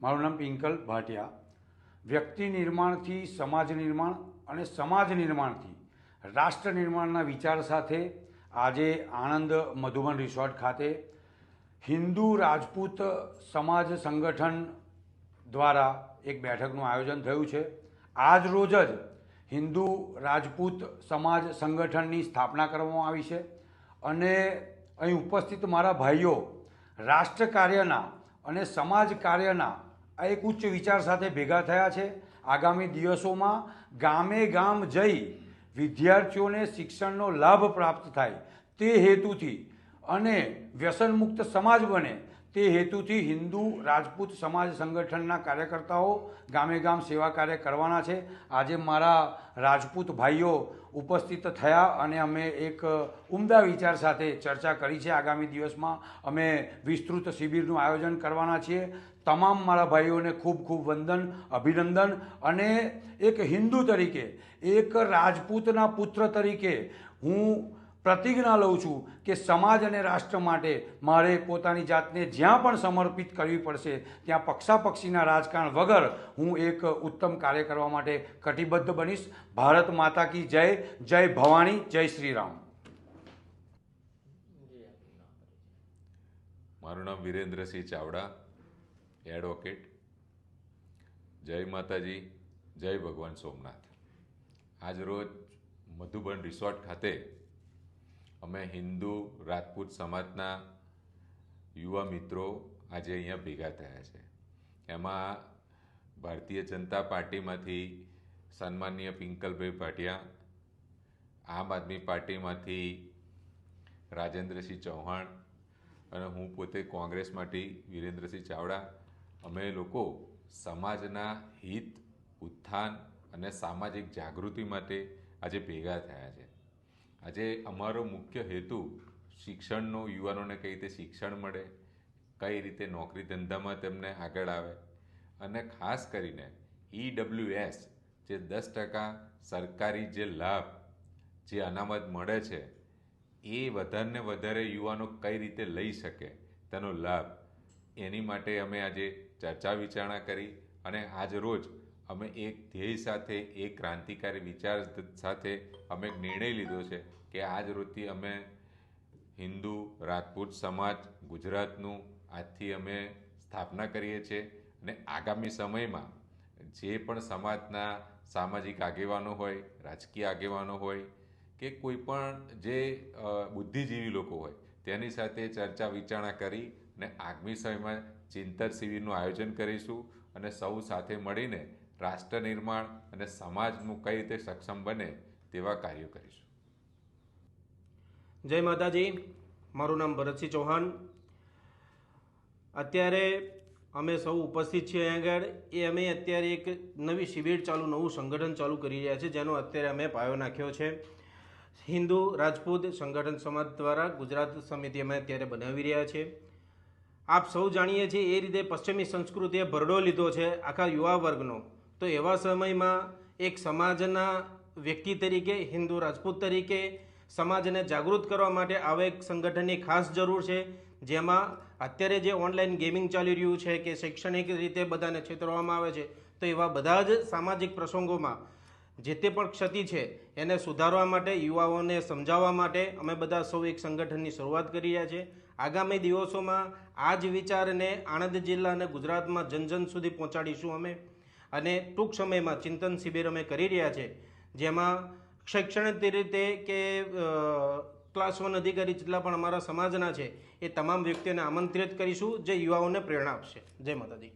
મારું નામ પિંકલ ભાટિયા. વ્યક્તિ નિર્માણથી, સમાજ નિર્માણ અને સમાજ નિર્માણથી, રાષ્ટ્ર નિર્માણના વિચાર સાથે આજે આણંદ મધુબન રિસોર્ટ ખાતે હિન્દુ રાજપૂત સમાજ સંગઠન દ્વારા એક બેઠકનું આયોજન થયું છે. આજ રોજ જ હિન્દુ રાજપૂત સમાજ સંગઠનની સ્થાપના કરવામાં આવી છે અને અહીં ઉપસ્થિત મારા ભાઈઓ, રાષ્ટ્ર કાર્યના અને સમાજ કાર્યના આ એક ઉચ્ચ વિચાર સાથે ભેગા થયા છે. આગામી દિવસોમાં ગામે ગામ જઈ વિદ્યાર્થીઓને શિક્ષણનો લાભ પ્રાપ્ત થાય તે હેતુથી અને વ્યસનમુક્ત સમાજ બને તે હેતુથી હિન્દુ રાજપૂત સમાજ સંગઠનના કાર્યકર્તાઓ ગામે ગામ સેવા કાર્ય કરવાના છે. આજે મારા રાજપૂત ભાઈઓ ઉપસ્થિત થયા અને અમે એક ઉમદા વિચાર સાથે ચર્ચા કરી છે આગામી દિવસમાં. અમે વિસ્તૃત શિબિરનું આયોજન કરવાના છીએ. તમામ મારા ભાઈઓને ખૂબ ખૂબ વંદન, અભિનંદન અને એક હિન્દુ તરીકે, એક રાજપૂતના પુત્ર તરીકે હું પ્રતિજ્ઞા લઉં છું કે સમાજ અને રાષ્ટ્ર માટે મારે પોતાની જાતને જ્યાં પણ સમર્પિત કરવી પડશે, ત્યાં પક્ષાપક્ષીના રાજકારણ વગર હું એક ઉત્તમ કાર્ય કરવા માટે કટિબદ્ધ બનીશ. ભારત માતા કી જય જય ભવાની જય શ્રી રામ મારું નામ વિરેન્દ્રસિંહ ચાવડા, એડવોકેટ. જય માતાજી, જય ભગવાન સોમનાથ. આજ રોજ મધુબન રિસોર્ટ ખાતે અમે હિન્દુ રાજપૂત સમાજના યુવા મિત્રો આજે અહીંયા ભેગા થયા છે. એમાં ભારતીય જનતા પાર્ટીમાંથી સન્માનીય પિંકલભાઈ ભાટિયા, આમ આદમી પાર્ટીમાંથી રાજેન્દ્રસિંહ ચૌહાણ અને હું પોતે કોંગ્રેસમાંથી વિરેન્દ્રસિંહ ચાવડા. અમે લોકો સમાજના હિત, ઉત્થાન અને સામાજિક જાગૃતિ માટે આજે ભેગા થયા છે. આજે અમારો મુખ્ય હેતુ શિક્ષણનો, યુવાનોને કઈ રીતે શિક્ષણ મળે, કઈ રીતે નોકરી ધંધામાં તેમને આગળ આવે. અને ખાસ કરીને ઈડબ્લ્યુએસ જે દસ ટકા સરકારી જે લાભ, જે અનામત મળે છે, એ વધારે વધારે યુવાનો કઈ રીતે લઈ શકે તેનો લાભ. એની માટે અમે આજે ચર્ચા વિચારણા કરી અને આજ રોજ અમે એક ધ્યેય સાથે, એક ક્રાંતિકારી વિચાર સાથે અમે એક નિર્ણય લીધો છે. કે આજ રોજથી અમે હિન્દુ, રાજપૂત સમાજ, ગુજરાતનું આજથી અમે સ્થાપના કરીએ છીએ. અને આગામી સમયમાં જે પણ સમાજના સામાજિક આગેવાનો હોય, રાજકીય આગેવાનો હોય કે કોઈ પણ જે બુદ્ધિજીવી લોકો હોય, તેની સાથે ચર્ચા વિચારણા કરી અને આગામી સમયમાં ચિંતન શિબિરનું આયોજન કરીશું અને સૌ સાથે મળીને રાષ્ટ્ર નિર્માણ અને સમાજનું કઈ રીતે સક્ષમ બને તેવા કાર્યો કરીશું. જય માતાજી. મારું નામ ભરતસિંહ ચૌહાણ. અત્યારે અમે સૌ ઉપસ્થિત છીએ અહીં આગળ. એ અમે અત્યારે એક નવી શિબિર ચાલુ, નવું સંગઠન ચાલુ કરી રહ્યા છે, જેનો અત્યારે અમે પાયો નાખ્યો છે. હિન્દુ રાજપૂત સંગઠન સમાજ દ્વારા ગુજરાત સમિતિ અમે અત્યારે બનાવી રહ્યા છે આપ સૌ જાણીએ છીએ એ રીતે પશ્ચિમી સંસ્કૃતિએ ભરડો લીધો છે આખા યુવા વર્ગનો. તો એવા સમયમાં એક સમાજના વ્યક્તિ તરીકે, હિન્દુ રાજપૂત તરીકે સમાજને જાગૃત કરવા માટે આવા એક સંગઠનની ખાસ જરૂર છે, જેમાં અત્યારે જે ઓનલાઈન ગેમિંગ ચાલી રહ્યું છે કે શૈક્ષણિક રીતે બધાને છેતરવામાં આવે છે, તો એવા બધા જ સામાજિક પ્રસંગોમાં જે તે પણ ક્ષતિ છે, એને સુધારવા માટે, યુવાઓને સમજાવવા માટે અમે બધા સૌ એક સંગઠનની શરૂઆત કરી રહ્યા છે. આગામી દિવસોમાં આ જ વિચારને આણંદ જિલ્લા અને ગુજરાતમાં જન જન સુધી પહોંચાડીશું અમે. અને ટૂંક સમયમાં ચિંતન શિબિર અમે કરી રહ્યા છે, જેમાં શૈક્ષણિક રીતે કે ક્લાસ વન અધિકારી જેટલા પણ અમારા સમાજના છે, એ તમામ વ્યક્તિઓને આમંત્રિત કરીશું, જે યુવાઓને પ્રેરણા આપશે. જય માતાજી.